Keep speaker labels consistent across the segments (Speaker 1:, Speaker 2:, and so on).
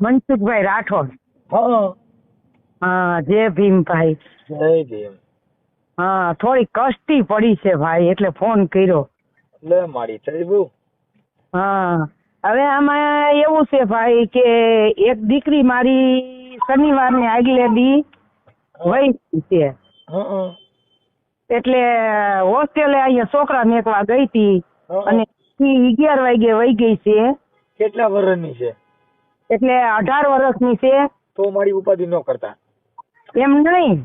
Speaker 1: મનસુખભાઈ રાઠોડ.
Speaker 2: હા.
Speaker 1: જય ભીમભાઈ
Speaker 2: જય ભીમ.
Speaker 1: હા થોડી કષ્ટી પડી છે ભાઈ એટલે ફોન કર્યો.
Speaker 2: લે મારી થઈ બહુ
Speaker 1: હા હવે આમાં એવું છે ભાઈ કે એક દીકરી મારી શનિવારને આગલે દી વહી છે. એટલે હોસ્ટેલે અહીંયા છોકરા મેકવા ગઈ હતી અને અગિયાર વાગે વહી ગઈ છે.
Speaker 2: કેટલા વર્ષની છે?
Speaker 1: એટલે અઢાર વર્ષની છે.
Speaker 2: તો મારી ઉપાધિ ન કરતા.
Speaker 1: એમ નહીં.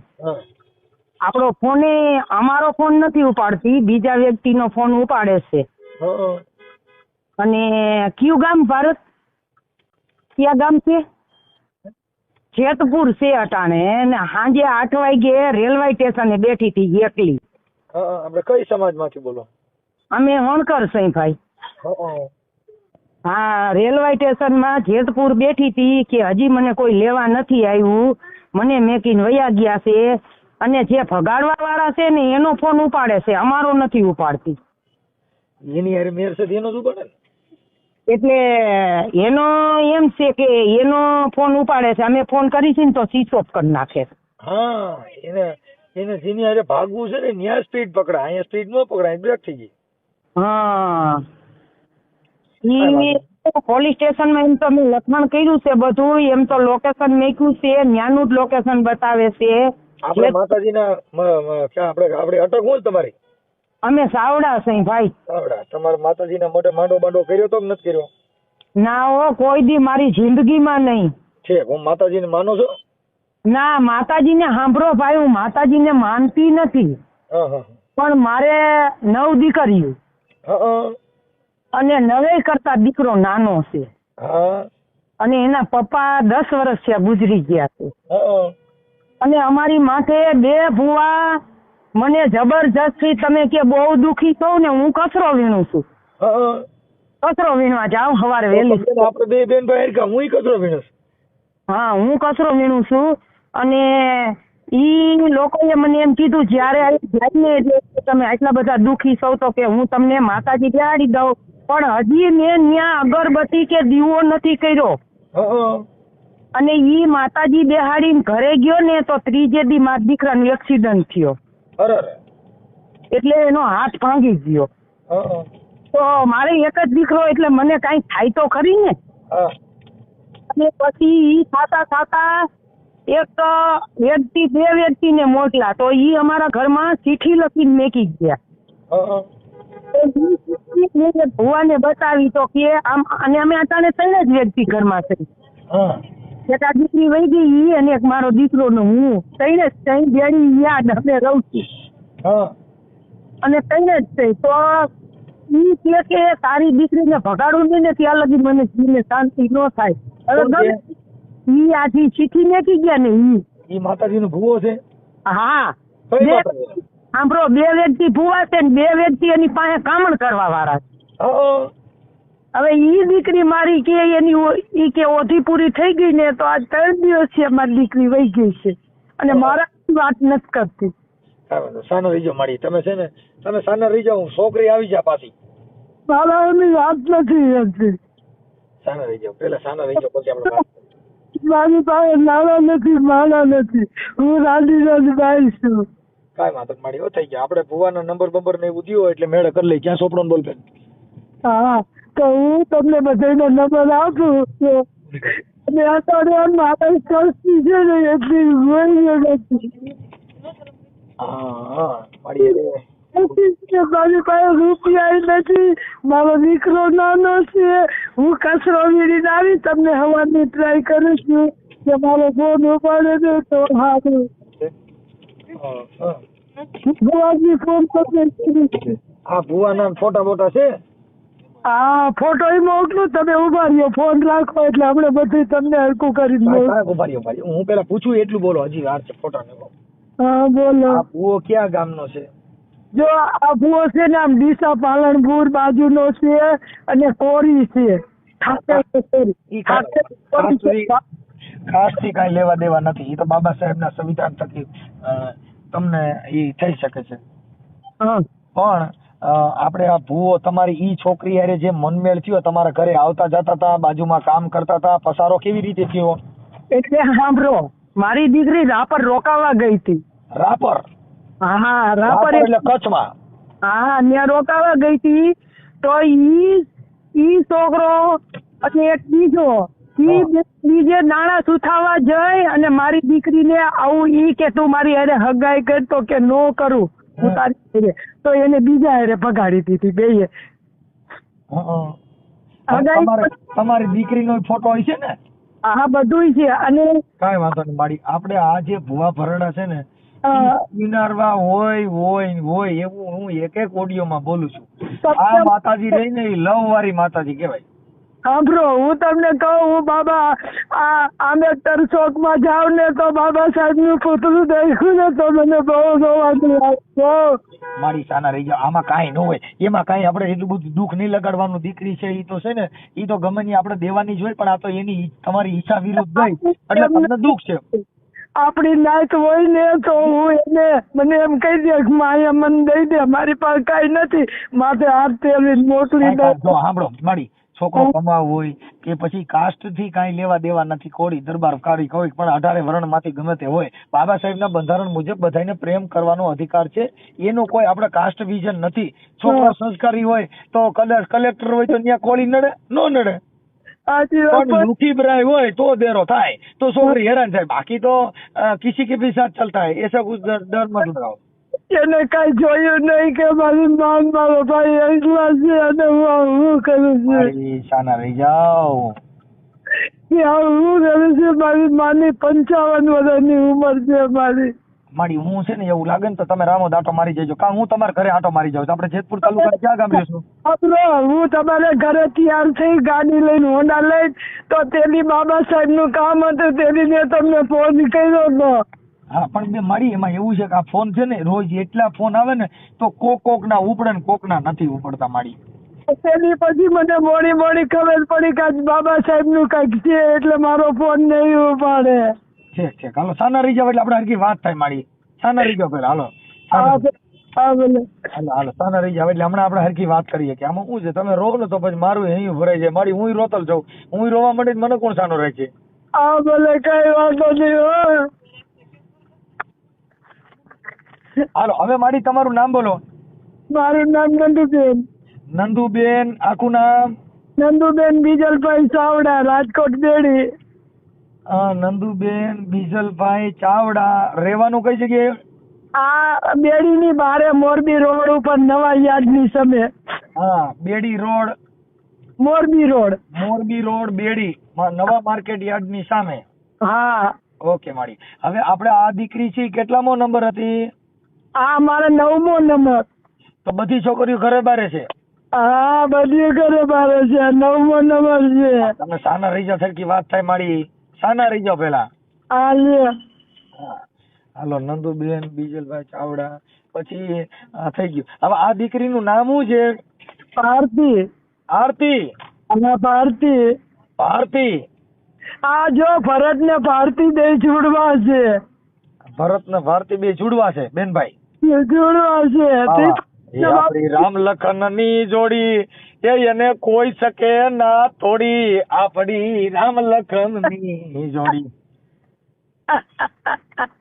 Speaker 1: આપણો ફોને અમારો ફોન નથી ઉપાડતી બીજા વ્યક્તિનો ફોન ઉપાડે છે. અને કયું ગામ ભારત? કયા ગામ છે? જેતપુર છે અટાણે ને સાંજે આઠ વાગે રેલવે સ્ટેશને બેઠી હતી એકલી.
Speaker 2: આપણે કઈ સમાજમાંથી બોલો?
Speaker 1: અમે હોણકર સઈ ભાઈ.
Speaker 2: હા
Speaker 1: રેલવે સ્ટેશનમાં જેતપુર બેઠી હતી કે હજી મને કોઈ લેવા નથી આવ્યું. મને મેકીને વયા ગયા છે અને જે ભગાડવા વાળા છે ને એનો ફોન ઉપાડે છે. અમારો નથી ઉપાડતી.
Speaker 2: એની હારે મેર છે એનો શું પડે
Speaker 1: એટલે એનો એમ છે કે એનો ફોન ઉપાડે છે. અમે ફોન કરી છે ને તો સ્વિચ ઓફ કરી નાખે
Speaker 2: હા એને એને જેની હારે ભાગવું છે ને ન્યા સ્પીડ પકડાય. અહીંયા સ્પીડ ન પકડાય બ્રેક થઈ ગઈ.
Speaker 1: હા. પોલીસ સ્ટેશનમાં એમ તો અમે લખાણ કર્યું છે બધું એમ તો લોકેશન મેક્યું છે ન્યાનું જ લોકેશન બતાવે છે.
Speaker 2: આપણે
Speaker 1: માતાજી
Speaker 2: માતાજીના મ- મ- આપણે આપણે અટક હું તમારી?
Speaker 1: અમે સાવડા છે ભાઈ.
Speaker 2: સાવડા. તમારા માતાજીના મોઢે માંડો બાંડો કર્યો તો નથી કર્યો?
Speaker 1: ના હો કોઈ દી મારી જિંદગીમાં નહીં.
Speaker 2: છે હું માતાજીને માનું છું?
Speaker 1: ના માતાજીને સાંભળો ભાઈ હું માતાજીને માનતી નથી. પણ મારે નવ દીકરીઓ. અને નવે કરતા દીકરો નાનો છે. અને એના પપ્પા દસ વર્ષ થયા ગુજરી ગયા છે. અને અમારી માથે બે ભુવા મને જબરજસ્તી તમે કે બહુ દુખી છો ને હું કચરો વીણું છું. કચરો વીણવા જાઉં સવારે વહેલી.
Speaker 2: આપણે બે બેન ભાઈ કા હું કચરો વીણું
Speaker 1: હા હું કચરો વીણું છું. અને ઈ લોકોએ મને એમ કીધું જ્યારે આવી જાય ને એટલે તમે આટલા બધા દુખી છો તો કે હું તમને માતાજી બેહાડી દઉં. પણ હજી મેં ત્યાં અગરબત્તી કે દીવો નથી કર્યો. અને ઈ માતાજી બેહાડીને ઘરે ગયો ને તો ત્રીજે દી મારા દીકરાનો એક્સિડન્ટ થયો. એટલે એનો હાથ ભાંગી ગયો. તો મારે એક જ દીકરો એટલે મને કઈ થાય તો ખરી ને? અને પછી ઈ ખાતા ખાતા એક વ્યક્તિ બે વ્યક્તિને મોકલા તો ઈ અમારા ઘરમાં ચીઠી લખીને મેકી ગયા. ભુવાને બતાવી તો કે આમ અને અમે અટાણે ત્રણ જ વ્યક્તિ ઘરમાં છે છતાં દીકરી વહી ગઈ ઈ અને એક મારો દીકરો ને હું. ત્રણ જ ત્રણ બેડી યાદ અમે રહું છું. અને ત્રણ જ છે તો ઈ કે કે તારી દીકરીને ભગાડું નહીં ને ત્યાં લગી મને જીવને શાંતિ ન થાય. હવે ઈ આથી ચીઠી મેકી ગયા ને ઈ.
Speaker 2: ઈ માતાજીનો ભૂવો છે?
Speaker 1: હા.
Speaker 2: માતાજી?
Speaker 1: સાંભળો બે વ્યક્તિ ભૂવા છે ને બે વ્યક્તિ એની પાસે કામણ કરવા વાળા છે. હવે ઈ દીકરી મારી કે એની ઈ કે ઓધી પૂરી થઈ ગઈ ને તો આજ ત્રણ દિવસ છે મારી દીકરી વહી ગઈ છે. અને મારા વાત નથી કરતી.
Speaker 2: સાનો રીજો મારી. તમે છે ને તમે સાનો રીજો હું છોકરી આવી જા પાછી.
Speaker 1: મારા એની વાત નથી
Speaker 2: સાનો રીજો પેલા સાનો રીજો પછી આપણે વાત
Speaker 1: મારી પાસે નાના નથી માણા નથી. હું રાંધી રાંધી બાઈ છું.
Speaker 2: કાંઈ વાંધો નહીં. હો થઈ ગયા આપણે ભુવાના નંબર બંબર ને એવું દ્યો એટલે મેળે કરી લઈ ક્યાં સોપડો બોલ પેન
Speaker 1: હા તો હું તમને બધાનો નંબર આપું અને અત્યારે મારા કષ્ટી છે ને એટલી હોય નથી
Speaker 2: હા મારી
Speaker 1: પાસે રૂપિયા નથી. મારો દીકરો નાનો છે. હું કચરો વીણીને આવી તમને હવાની ટ્રાય કરું છું. કે મારો ફોન ઉપાડે તો સારું ભગવાનજી ફોન કરશે
Speaker 2: આ ભુવાના ફોટા બોટા છે?
Speaker 1: હા ફોટો ય મોકલું તમે ઊભા રહ્યો. ફોન રાખો એટલે આપણે બધું તમને હરકું કરીને
Speaker 2: કાંઈ ઊભા રહ્યો, ઊભા હું પેલા પૂછું એટલું બોલો. હજી વાર છે ફોટા ને
Speaker 1: હા બોલો.
Speaker 2: આ ભુવો ક્યાં ગામનો છે?
Speaker 1: જો આ ભૂવો છે ને આમ ડીસા પાલનપુર બાજુનો છે અને કોરી છે.
Speaker 2: ખાસ. થી- કઈ લેવા દેવા નથી. એ તો બાબા સાહેબ ના સંવિધાન થકી તમને એ થઈ શકે છે. પણ આપણે આ ભૂવો તમારી ઈ છોકરી યારે જે મનમેળ થયો તમારા ઘરે આવતા જતા હતા બાજુમાં કામ કરતા હતા પસારો કેવી રીતે થયો?
Speaker 1: એટલે સાંભળો મારી દીકરી રાપર રોકાવા ગઈ હતી.
Speaker 2: રાપર?
Speaker 1: હા
Speaker 2: રાપર એટલે કચ્છમાં?
Speaker 1: હા ત્યાં રોકાવા ગઈ હતી. તો ઈ ઈ છોકરો અને એક બીજો ઈ બીજે નાણાં સુથાવા જઈ અને મારી દીકરીને આવું ઈ કે તું મારી હારે હગાઈ કરતો કે નો કરું. હું. તારી તો એને બીજા હારે ભગાડી દીધી બેય.
Speaker 2: તમારે દીકરીનો ફોટો હોય છે ને?
Speaker 1: હા બધુંય છે. અને
Speaker 2: કઈ વાંધો નહીં મારી આપણે આ જે ભુવા ભરડા છે ને વિનારવા હોય હોય હોય એવું હું એક એક ઓડિયોમાં બોલું છું. આ માતાજી રહીને એ લવ વાળી માતાજી કહેવાય.
Speaker 1: સાંભળો હું તમને કહું બાબા આ આંબેડકર ચોકમાં જાવ ને તો બાબા સાહેબનું પુતળું દેખ્યું ને તો મને બહુ લાગ્યું
Speaker 2: મારી સાના રહી જાવ આમાં કાંઈ ન હોય. એમાં કાંઈ આપણે એટલું બધું દુઃખ નહીં લગાડવાનું. દીકરી છે એ તો છે ને એ તો ગમે ની આપણે દેવાની જ હોય પણ આ તો એની તમારી ઈચ્છા વિરુદ્ધ ગઈ એટલે તમને દુઃખ છે.
Speaker 1: આપણી નાત હોય ને તો હું એને મને એમ કહી દે કે માયા મને દઈ દે. મારી પાસે કઈ નથી. માથે હાથ તેલી મોકલી દે.
Speaker 2: સાંભળો મારી છોકરો કમાવો હોય કે પછી કાસ્ટથી કાંઈ લેવા દેવા નથી કોળી દરબાર કાળી કોઈ પણ અઢારે વર્ણમાંથી ગમે તે હોય. બાબા સાહેબના બંધારણ મુજબ બધાને પ્રેમ કરવાનો અધિકાર છે. એનો કોઈ આપણે કાસ્ટ વિઝન નથી. છોકરો સંસ્કારી હોય તો કદાચ કલેક્ટર હોય તો ત્યાં કોળી નડે? નો નડે. હોય તો દેરો થાય. તો છોકરી હેરાન થાય. બાકી તો કિસી કે ભી સાથ ચલતા હૈ એસા કુછ ડર મત લગાओ
Speaker 1: એને કઈ જોયું નહીં કે મારી માન મારો ભાઈ એકલા છે અને હું હું કરું છું?
Speaker 2: શાના રહી જાઓ.
Speaker 1: કે હું કરું છું? મારી માની પંચાવન વર્ષની ઉંમર છે મારી.
Speaker 2: મારી હું છે ને એવું લાગે ને તો તમે રામો આટો મારી જજો. કા હું તમારા ઘરે આટો મારી જાઉં તો આપણે જેતપુર તાલુકા ક્યાં ગામ રહેશું
Speaker 1: આપણો હું તમારે ઘરે તૈયાર થઈ ગાડી લઈને હોન્ડા લઈ તો તેની બાબા સાહેબનું કામ હતું તેની મેં તમને ફોન કર્યો હતો.
Speaker 2: હા પણ બે મારી એમાં એવું છે કે આ ફોન છે ને રોજ એટલા ફોન આવે ને તો કોક કોક ના ઉપડે ને કોક ના નથી ઉપડતા મારી.
Speaker 1: તેની પછી મને મોડી મોડી ખબર પડી કે બાબા સાહેબનું કંઈક છે એટલે મારો ફોન નહીં ઉપાડે.
Speaker 2: ઠીક ઠીક હાલો સાના રહી જાવ એટલે આપણે હરકી વાત થાય મારી. સાના રહી જાવ પેલા હાલો. હાલો હાલો સાના રહી જાવ એટલે હમણાં આપણે હરકી વાત કરીએ કે આમાં શું છે? તમે રો ને તો પછી મારું અહીં ભરાઈ જાય. મારી હું રોતલ જાઉં. હું રોવા માંડી મને કોણ સાનો રાખે
Speaker 1: આ ભલે કઈ વાંધો નહીં હો.
Speaker 2: હાલો હવે મારી તમારું નામ બોલો.
Speaker 1: મારું નામ નંદુબેન.
Speaker 2: નંદુબેન આખું નામ?
Speaker 1: નંદુબેન બીજલભાઈ ચાવડા રાજકોટ બેડી.
Speaker 2: નંદુબેન બીજલભાઈ ચાવડા રહેવાનું કઈ જગ્યાએ?
Speaker 1: આ બેડીની બારે મોરબી રોડ ઉપર નવા યાર્ડની સામે.
Speaker 2: હા Bedi road.
Speaker 1: Morbi road.
Speaker 2: Morbi road Bedi નવા માર્કેટ યાર્ડની સામે.
Speaker 1: હા.
Speaker 2: ઓકે માડી હવે આપણે આ દીકરી છે કેટલામો નંબર હતી?
Speaker 1: આ મારે નવમો નંબર.
Speaker 2: તો બધી છોકરીઓ ઘરે બારે છે?
Speaker 1: હા બધી ઘરે બારે છે. નવમો નંબર છે.
Speaker 2: તમે સાના રહી જાવ સરખી વાત થાય મારી. સાના રહી જાવ પેલા
Speaker 1: હા લે.
Speaker 2: હાલો નંદુબેન બીજલભાઈ ચાવડા. પછી આ થઈ ગયું. હવે આ દીકરીનું નામ શું છે?
Speaker 1: આરતી.
Speaker 2: આરતી.
Speaker 1: અને ભારતી
Speaker 2: ભારતી
Speaker 1: આ જો ભરત ને ભારતી બે જોડવા છે.
Speaker 2: ભરત ને ભારતી બે જુડવા છે બેનભાઈ. રામ લખનની જોડી એ એને કોઈ શકે ના તોડી. આપડી રામ લખનની જોડી.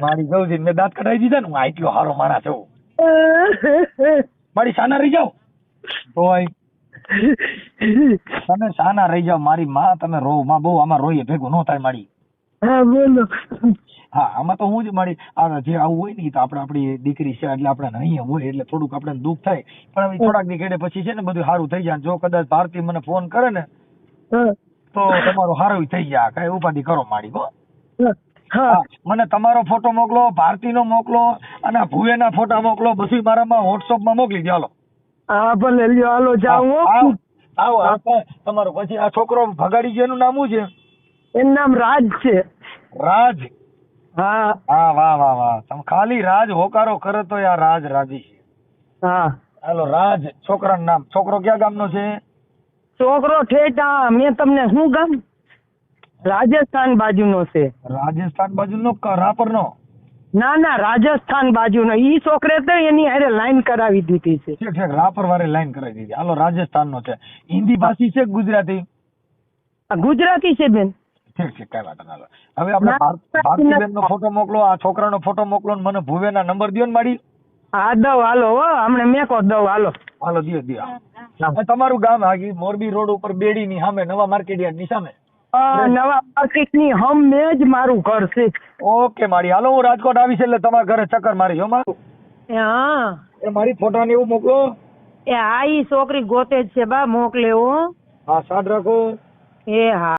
Speaker 2: મારી જવું છે મેં દાંત કઢાવી દીધા ને હું આઈટીઓ હારો માણા છું. મારી સાના રહી જાઓ. તોય તમે સાના રહી જાઓ મારી માં તમે રો માં બહુ આમાં રોઈએ ભેગું ન થાય મારી.
Speaker 1: હા બોલો.
Speaker 2: હા આમાં તો હું જ મારી આ જે આવું હોય ને તો આપણે આપણી દીકરી છે એટલે આપણે અહીંયા હોય એટલે થોડુંક આપણને દુઃખ થાય. પણ હવે થોડાક દી પછી છે ને બધું સારું થઈ જાય જો કદાચ ભારતી મને ફોન કરે ને તો તમારું સારું થઈ જાય. કઈ ઉપાધિ કરો મારી હો. મને તમારો ફોટો મોકલો ભારતીનો મોકલો અને ભુવેના ફોટા મોકલો બધું મારામાં વોટ્સઅપમાં મોકલી દો હાલો.
Speaker 1: હા ભલે લ્યો હાલો જાઓ
Speaker 2: આવો તમારો. પછી આ છોકરો ભગાડી જેનું નામ શું છે?
Speaker 1: એનું નામ રાજ છે.
Speaker 2: રાજ?
Speaker 1: હા.
Speaker 2: હા વાહ વાહ વાહ. તમે ખાલી રાજ હોકારો કરો તો આ રાજ રાજી
Speaker 1: હા.
Speaker 2: હાલો રાજ છોકરાનું નામ. છોકરો ક્યાં ગામનો છે?
Speaker 1: છોકરો ઠેઠા મેં તમને શું ગામ? રાજસ્થાન બાજુનો છે.
Speaker 2: રાજસ્થાન બાજુનો રાપરનો?
Speaker 1: ના ના રાજસ્થાન બાજુનો. ઈ છોકરે તો એની હારે લાઈન કરાવી દીધી છે.
Speaker 2: ઠીક ઠીક રાપર વાળી લાઈન કરાવી દીધી. હાલો રાજસ્થાન નો છે. હિન્દી ભાષી છે ગુજરાતી?
Speaker 1: આ ગુજરાતી છે બેન.
Speaker 2: ઠીક કઈ વાંધો ના હવે આપણે ભારતીબેન નો ફોટો મોકલો આ છોકરાનો ફોટો મોકલો ને મને ભુવેના નંબર દ્યો ને મારી.
Speaker 1: હા દવ હાલો હો હમણે કહો દવ હાલો.
Speaker 2: હાલો દિયો દિયો. તમારું ગામ હાગી મોરબી રોડ ઉપર બેડી ની સામે નવા માર્કેટ યાર્ડની સામે
Speaker 1: નવા માર્કેટની હમે જ મારું ઘર છે.
Speaker 2: ઓકે મારી. હાલો હું રાજકોટ આવીશ એટલે તમારા ઘરે ચક્કર મારી હો મારું.
Speaker 1: હા.
Speaker 2: એ મારી ફોટા ને એવું મોકલો.
Speaker 1: એ હા ઈ છોકરી ગોતે જ છે બા મોકલે હો.
Speaker 2: હા સાડ રાખો.
Speaker 1: એ હા.